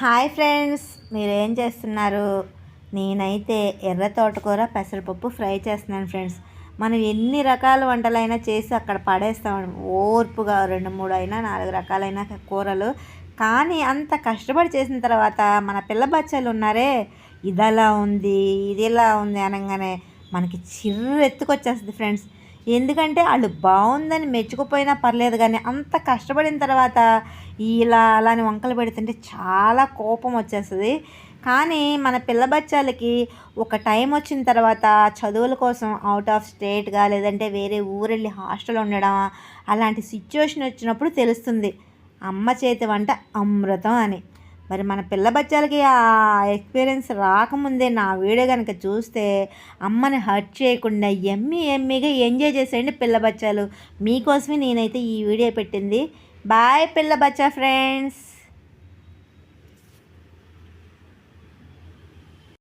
Hi friends మీరు ఏం చేస్తున్నారు? నేనైతే ఎర్ర తోటకూర పెసరపప్పు ఫ్రై చేస్తున్నాను ఫ్రెండ్స్. మనం ఎన్ని రకాల వంటలైనా చేసి అక్కడ పడేస్తాం. ఓర్పుగా రెండు మూడు అయినా నాలుగు రకాలైన కూరలు. కానీ అంత కష్టపడి చేసిన తర్వాత మన పిల్ల బచ్చాలు ఉన్నారే ఇదలా ఉంది ఇది ఇలా ఉంది అనగానే మనకి చిర్రు ఎత్తుకొచ్చేస్తుంది ఫ్రెండ్స్. ఎందుకంటే వాళ్ళు బాగుందని మెచ్చుకుపోయినా పర్లేదు కానీ అంత కష్టపడిన తర్వాత ఇలా అలాని వంకలు పెడుతుంటే చాలా కోపం వచ్చేస్తుంది. కానీ మన పిల్ల బచ్చాలకి ఒక టైం వచ్చిన తర్వాత చదువుల కోసం అవుట్ ఆఫ్ స్టేట్గా లేదంటే వేరే ఊరెళ్ళి హాస్టల్ ఉండడం అలాంటి సిచ్యువేషన్ వచ్చినప్పుడు తెలుస్తుంది. అమ్మ చేతి వంట అమృతం అని. మరి మన పిల్ల బచ్చాలకి ఆ ఎక్స్పీరియన్స్ రాకముందే నా వీడియో కనుక చూస్తే అమ్మని హర్ట్ చేయకుండా ఎమ్మి ఎమ్మిగా ఎంజాయ్ చేసేయండి పిల్ల బచ్చాలు. మీకోసమే నేనైతే ఈ వీడియో పెట్టింది. బాయ్ పిల్ల బచ్చా ఫ్రెండ్స్.